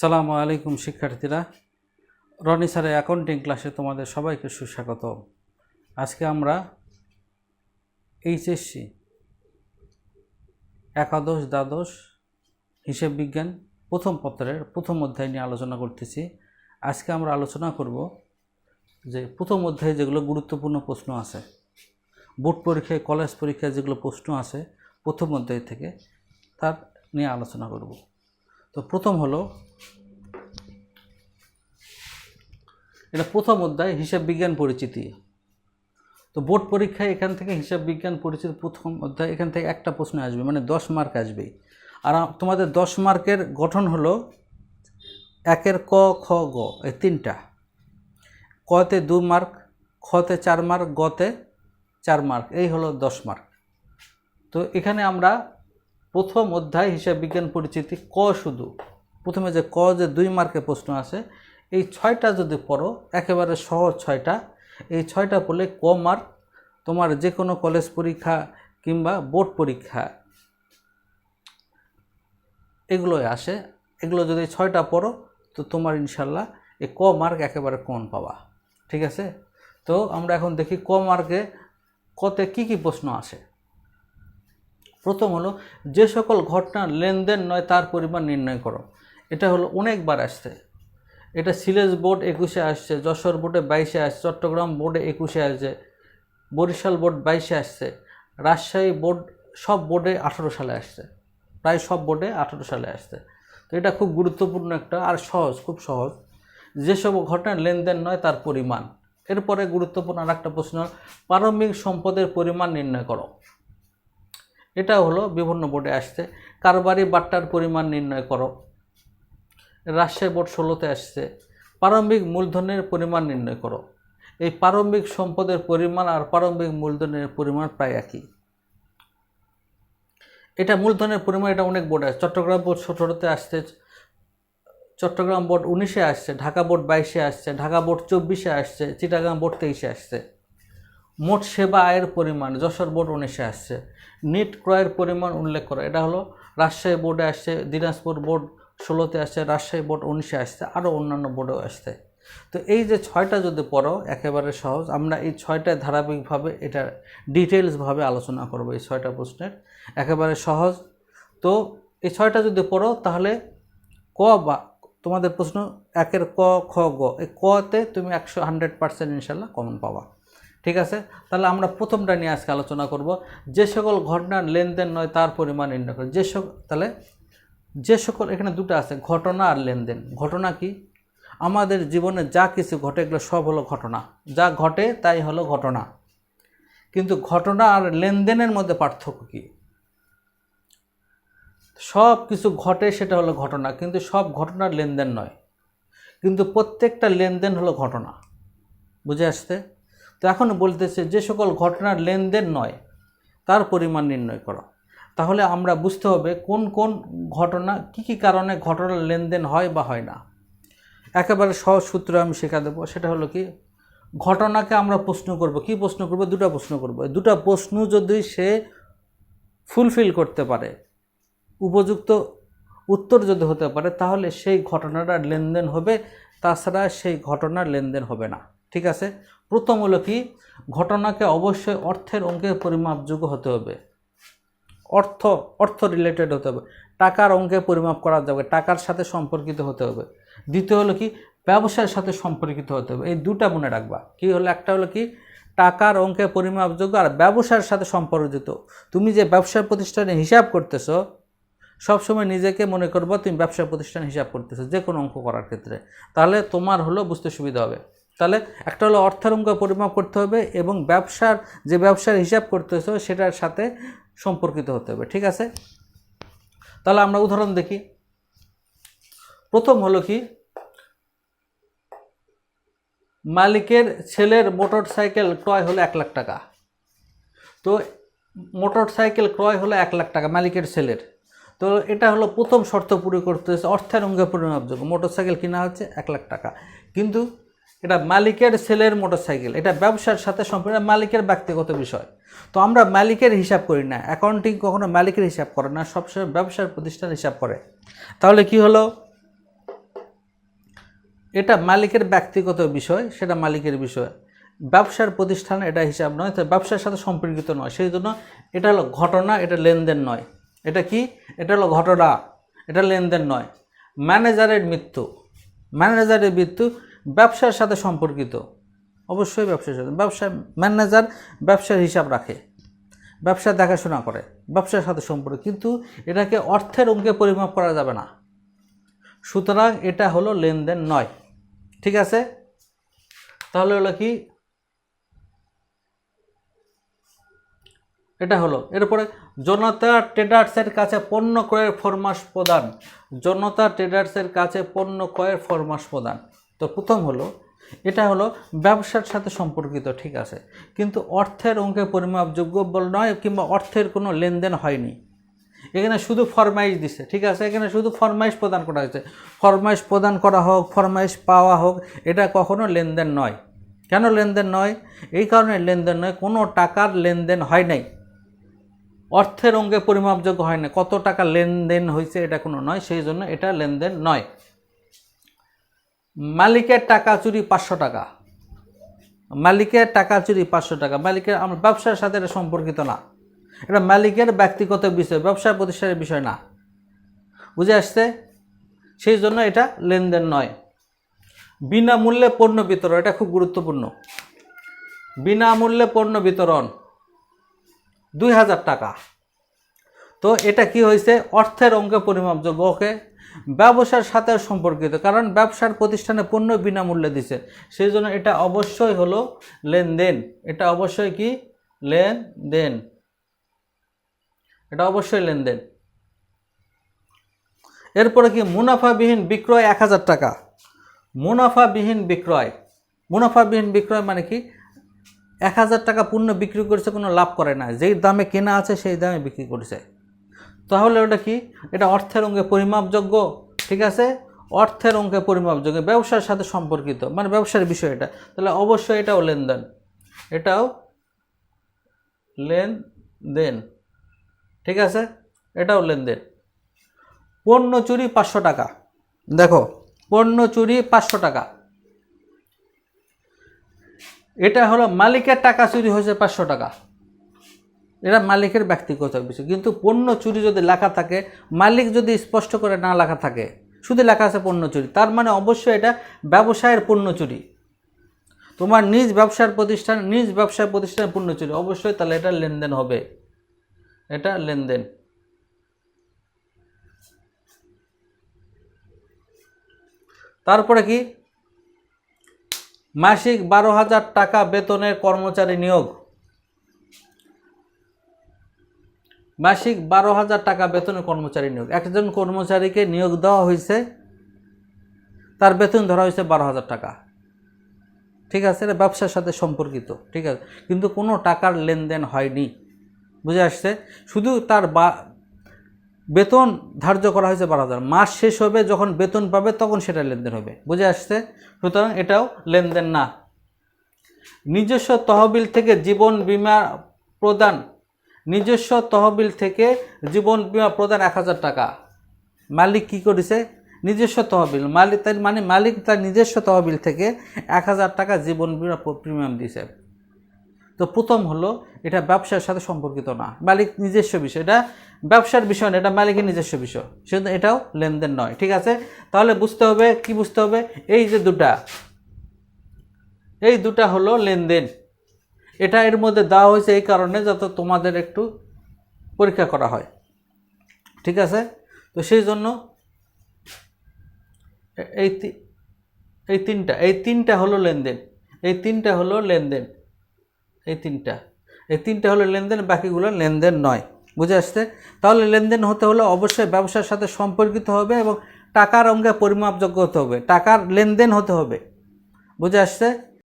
সালামু আলাইকুম, শিক্ষার্থীরা। রনি স্যারের অ্যাকাউন্টিং ক্লাসে তোমাদের সবাইকে সুস্বাগত আজকে আমরা এইচএসসি, একাদশ দ্বাদশ হিসেব বিজ্ঞান প্রথম পত্রের প্রথম অধ্যায় নিয়ে আলোচনা করতেছি। আজকে আমরা আলোচনা করব যে প্রথম অধ্যায়ে যেগুলো গুরুত্বপূর্ণ প্রশ্ন আছে, বোর্ড পরীক্ষায়, কলেজ পরীক্ষায় যেগুলো প্রশ্ন আছে, প্রথম অধ্যায় থেকে তার নিয়ে আলোচনা করব। তো প্রথম হলো, এটা প্রথম অধ্যায়, হিসাব বিজ্ঞান পরিচিতি। তো বোর্ড পরীক্ষায় এখান থেকে হিসাব বিজ্ঞান পরিচিতি প্রথম অধ্যায়, এখান থেকে একটা প্রশ্ন আসবে মানে দশ মার্ক আসবেই। আর তোমাদের দশ মার্কের গঠন হলো একের ক, খ, গ, এই তিনটা। কতে দু মার্ক, খতে চার মার্ক, গতে চার মার্ক, এই হলো দশ মার্ক। তো এখানে আমরা প্রথম অধ্যায় হিসাব বিজ্ঞান পরিচিতি ক শুধু। প্রথমে যে ক, যে দুই মার্কের প্রশ্ন আছে এই ছয়টা যদি পড়ো, একেবারে সহজ ছয়টা, এই ছয়টা পড়লে ক মার্ক তোমার যে কোনো কলেজ পরীক্ষা কিংবা বোর্ড পরীক্ষা এগুলোই আসে। এগুলো যদি ছয়টা পড়ো, তো তোমার ইনশাল্লাহ এই ক মার্ক একেবারে কমন পাবা। ঠিক আছে? তো আমরা এখন দেখি ক মার্কে কতে কি কি প্রশ্ন আসে। প্রথম হলো, যে সকল ঘটনা লেনদেন নয় তার পরিমাণ নির্ণয় করো। এটা হলো অনেকবার আসছে। এটা সিলেজ বোর্ড একুশে আসছে, যশোর বোর্ডে বাইশে আসছে, চট্টগ্রাম বোর্ডে একুশে আসছে, বরিশাল বোর্ড বাইশে আসছে, রাজশাহী বোর্ড সব বোর্ডে আঠারো সালে আসছে, প্রায় সব বোর্ডে আঠারো সালে আসছে। তো এটা খুব গুরুত্বপূর্ণ একটা আর সহজ, খুব সহজ। যেসব ঘটনার লেনদেন নয় তার পরিমাণ। এরপরে গুরুত্বপূর্ণ আর একটা প্রশ্ন, প্রারম্ভিক সম্পদের পরিমাণ নির্ণয় করো। এটা হলো বিভিন্ন বোর্ডে আসছে। কারবারি বাট্টার পরিমাণ নির্ণয় করো। রাজশাহী বোর্ড ষোলোতে আসছে। প্রারম্ভিক মূলধনের পরিমাণ নির্ণয় করো। এই প্রারম্ভিক সম্পদের পরিমাণ আর প্রারম্ভিক মূলধনের পরিমাণ প্রায় একই। এটা মূলধনের পরিমাণ, এটা অনেক বোর্ড আছে। চট্টগ্রাম বোর্ড সতেরোতে আসছে। চট্টগ্রাম বোর্ড উনিশে আসছে। ঢাকা বোর্ড বাইশে আসছে। ঢাকা বোর্ড চব্বিশে আসছে। চিটাগাং বোর্ড তেইশে আসছে। মোট সেবা আয়ের পরিমাণ, যশোর বোর্ড উনিশে আসছে। নিট ক্রয়ের পরিমাণ উল্লেখ করা, এটা হলো রাজশাহী বোর্ডে আসছে, দিনাজপুর বোর্ড ষোলোতে আসছে, রাজশাহী বোর্ড উনিশে আসছে আরও অন্যান্য বোর্ডেও আসছে। তো এই যে ছয়টা যদি পড়ো, একেবারে সহজ, আমরা এই ছয়টায় ধারাবাহিকভাবে এটা ডিটেলসভাবে আলোচনা করব এই ছয়টা প্রশ্নের। একেবারে সহজ। তো এই ছয়টা যদি পড়ো, তাহলে ক বা, তোমাদের প্রশ্ন একের ক, খ, গ, এই কতে তুমি একশো হান্ড্রেড পার্সেন্ট ইনশাল্লাহ কমন পাবা। ঠিক আছে? তাহলে আমরা প্রথমটা নিয়ে আজকে আলোচনা করব। যে সকল ঘটনার লেনদেন নয়, তার পরিমাণ নির্ণয় করে যে সকল তাহলে যে সকল এখানে দুটো আছে, ঘটনা আর লেনদেন। ঘটনা কি? আমাদের জীবনে যা কিছু ঘটে, এগুলো সব হলো ঘটনা। যা ঘটে, তাই হলো ঘটনা। কিন্তু ঘটনা আর লেনদেনের মধ্যে পার্থক্য কী? সব কিছু ঘটে, সেটা হলো ঘটনা। কিন্তু সব ঘটনার লেনদেন নয়। কিন্তু প্রত্যেকটা লেনদেন হলো ঘটনা। বুঝে আসতে তো এখন বলতেছে, যে সকল ঘটনার লেনদেন নয়, তার পরিমাণ নির্ণয় করো। তাহলে আমরা বুঝতে হবে কোন কোন ঘটনা, কি কি কারণে ঘটনার লেনদেন হয় বা হয় না। একেবারে সহজ সূত্র আমি শেখা দেবো, সেটা হলো কি, ঘটনাকে আমরা প্রশ্ন করব। কি প্রশ্ন করব? দুটো প্রশ্ন করব। দুটো প্রশ্ন যদি সে ফুলফিল করতে পারে, উপযুক্ত উত্তর যদি হতে পারে, তাহলে সেই ঘটনাটার লেনদেন হবে, তাছাড়া সেই ঘটনার লেনদেন হবে না। ঠিক আছে? প্রথম হলো কি? ঘটনাকে অবশ্যই অর্থের অঙ্কের পরিমাপযোগ্য হতে হবে। অর্থ অর্থ রিলেটেড হতে হবে। টাকার অঙ্কে পরিমাপ করা যাবে, টাকার সাথে সম্পর্কিত হতে হবে। দ্বিতীয় হলো কি? ব্যবসার সাথে সম্পর্কিত হতে হবে। এই দুটা মনে রাখবা। কি হলো? একটা হলো কি? টাকার অঙ্কে পরিমাপযোগ্য আর ব্যবসার সাথে সম্পর্কিত। তুমি যে ব্যবসা প্রতিষ্ঠানে হিসাব করতেছো, সবসময় নিজেকে মনে করব তুমি ব্যবসা প্রতিষ্ঠান হিসাব করতেছো যে কোনো অঙ্ক করার ক্ষেত্রে। তাহলে তোমার হলো বুঝতে সুবিধা হবে। তাহলে একটা হলো অর্থের অঙ্ক পরিমাপ করতে হবে এবং ব্যবসার যে ব্যবসার হিসাব করতেছো সেটার সাথে সম্পর্কিত হতে হবে, ঠিক আছে? তাহলে আমরা উদাহরণ দেখি। প্রথম হলো কি? মালিকের ছেলের মোটর সাইকেল ক্রয় হলো এক লাখ টাকা। তো মোটর সাইকেল ক্রয় হলো এক লাখ টাকা মালিকের ছেলের। তো এটা হলো প্রথম শর্ত পুরো করতে হচ্ছে অর্থের অঙ্গে পরিমাপযোগ্য। মোটর সাইকেল কিনা হচ্ছে এক লাখ টাকা। কিন্তু এটা মালিকের সেলের মোটর সাইকেল এটা ব্যবসার সাথে সম্পূর্ণ মালিকের ব্যক্তিগত বিষয়। তো আমরা মালিকের হিসাব করি না অ্যাকাউন্টিং কখনো মালিকের হিসাব করে না, সবসময় ব্যবসার প্রতিষ্ঠান হিসাব করে। তাহলে কি হলো? এটা মালিকের ব্যক্তিগত বিষয়, সেটা মালিকের বিষয়। ব্যবসার প্রতিষ্ঠান এটা হিসাব নয়, তো ব্যবসার সাথে সম্পর্কিত নয়। সেই জন্য এটা হলো ঘটনা, এটা লেনদেন নয়। এটা কি? এটা হলো ঘটনা, এটা লেনদেন নয়। ম্যানেজারের মৃত্যু ম্যানেজারের মৃত্যু ব্যবসার সাথে সম্পর্কিত। অবশ্যই ব্যবসার সাথে। ব্যবসা ম্যানেজার ব্যবসার হিসাব রাখে। ব্যবসা দেখাশোনা করে। ব্যবসার সাথে সম্পর্ক। কিন্তু এটাকে অর্থের অঙ্কে পরিমাপ করা যাবে না। সুতরাং এটা হলো লেনদেন নয়। ঠিক আছে? তাহলে হলো কি? এটা হলো। এরপরে, জনতা ট্রেডার্সের কাছে পণ্য ক্রয়ের ফরমাস প্রদান। জনতা ট্রেডার্সের কাছে পণ্য ক্রয়ের ফরমাস প্রদান। তো প্রথম হলো, এটা হলো ব্যবসার সাথে সম্পর্কিত, ঠিক আছে? কিন্তু অর্থের অঙ্কে পরিমাপযোগ্য বল নয় কিংবা অর্থের কোনো লেনদেন হয়নি। এখানে শুধু ফরমাইশ দিছে, ঠিক আছে? এখানে শুধু ফরমাইশ প্রদান করা হয়েছে। ফরমাইশ প্রদান করা হোক, ফরমাইশ পাওয়া হোক, এটা কখনো লেনদেন নয়। কেন লেনদেন নয়? এই কারণে লেনদেন নয়, কোনো টাকার লেনদেন হয় নাই। অর্থের অঙ্গে পরিমাপযোগ্য হয় না কত টাকা লেনদেন হয়েছে এটা কোনো নয়, সেই জন্য এটা লেনদেন নয়। মালিকের টাকা চুরি পাঁচশো টাকা। মালিকের টাকা চুরি পাঁচশো টাকা। মালিকের আমার ব্যবসার সাথে এটা সম্পর্কিত না। এটা মালিকের ব্যক্তিগত বিষয় ব্যবসা প্রতিষ্ঠানের বিষয় না। বুঝে আসছে? সেই জন্য এটা লেনদেন নয়। বিনামূল্যে পণ্য বিতরণ, এটা খুব গুরুত্বপূর্ণ। বিনামূল্যে পণ্য বিতরণ দুই হাজার টাকা। তো এটা কি হয়েছে? অর্থের অঙ্কে পরিমাপযোগ্য, ওকে? ব্যবসার সাথে সম্পর্কিত, কারণ ব্যবসার প্রতিষ্ঠানে পণ্য বিনামূল্যে দিছে। সেই জন্য এটা অবশ্যই হলো লেনদেন। এটা অবশ্যই কি? লেনদেন। এটা অবশ্যই লেনদেন। এরপরে কি? মুনাফাবিহীন বিক্রয় এক হাজার টাকা। মুনাফাবিহীন বিক্রয়। মুনাফাবিহীন বিক্রয় মানে কি? এক হাজার টাকা পণ্য বিক্রি করেছে, কোনো লাভ করে না। যেই দামে কেনা আছে, সেই দামে বিক্রি করেছে। তাহলে ওটা কি? এটা অর্থের অঙ্গে পরিমাপযোগ্য, ঠিক আছে? অর্থের অঙ্কে পরিমাপযোগ্য, ব্যবসার সাথে সম্পর্কিত মানে ব্যবসার বিষয় এটা তাহলে অবশ্যই এটাও লেনদেন। এটাও লেনদেন, ঠিক আছে? এটাও লেনদেন। পণ্য চুরি পাঁচশো টাকা। দেখো, পণ্য চুরি পাঁচশো টাকা। এটা হলো মালিকের টাকা চুরি হয়েছে পাঁচশো টাকা। এটা মালিকের ব্যক্তিগত বিষয় কিন্তু পণ্য চুরি যদি লেখা থাকে, মালিক যদি স্পষ্ট করে না লেখা থাকে, শুধু লেখা আছে পণ্য চুরি, তার মানে অবশ্যই এটা ব্যবসায়ের পণ্য চুরি। তোমার নিজ ব্যবসার প্রতিষ্ঠান, নিজ ব্যবসার প্রতিষ্ঠানের পণ্য চুরি, অবশ্যই তাহলে এটা লেনদেন হবে। এটা লেনদেন। তারপরে কি? মাসিক বারো হাজার টাকা বেতনের কর্মচারী নিয়োগ। মাসিক বারো হাজার টাকা বেতনের কর্মচারী নিয়োগ। একজন কর্মচারীকে নিয়োগ দেওয়া হয়েছে, তার বেতন ধরা হয়েছে বারো হাজার টাকা। ঠিক আছে, এটা ব্যবসার সাথে সম্পর্কিত, ঠিক আছে। কিন্তু কোনো টাকার লেনদেন হয়নি, বুঝে আসছে? শুধু তার বা, বেতন ধার্য করা হয়েছে বারো হাজার। মাস শেষ হবে, যখন বেতন পাবে, তখন সেটা লেনদেন হবে, বুঝে আসছে? সুতরাং এটাও লেনদেন না। নিজস্ব তহবিল থেকে জীবন বীমা প্রদান নিজস্ব তহবিল থেকে জীবন বিমা প্রদান এক হাজার টাকা। মালিক কি করেছে? নিজস্ব তহবিল। মালিক তার মানে মালিক তার নিজস্ব তহবিল থেকে এক হাজার টাকা জীবন বিমা প্রিমিয়াম দিয়েছে। তো প্রথম হলো, এটা ব্যবসার সাথে সম্পর্কিত না। মালিক নিজস্ব বিষয়। এটা ব্যবসার বিষয় না, এটা মালিকের নিজস্ব বিষয়। সেজন্য এটাও লেনদেন নয়, ঠিক আছে? তাহলে বুঝতে হবে, কি বুঝতে হবে? এই যে দুটা। এই দুটা হলো লেনদেন। এটা এর মধ্যে দেওয়া হয়েছে এই কারণে যাতে তোমাদের একটু পরীক্ষা করা হয়। ঠিক আছে? তো সেই জন্য এই এই তিনটা এই তিনটা হলো লেনদেন। এই তিনটা হলো লেনদেন। এই তিনটা। এই তিনটা হলো লেনদেন, বাকিগুলো লেনদেন নয়। বুঝে আসছে? তাহলে লেনদেন হতে হলে অবশ্যই ব্যবসার সাথে সম্পর্কিত হবে এবং টাকার অঙ্গে পরিমাপযোগ্য হতে হবে। টাকার লেনদেন হতে হবে। বুঝে আসছে?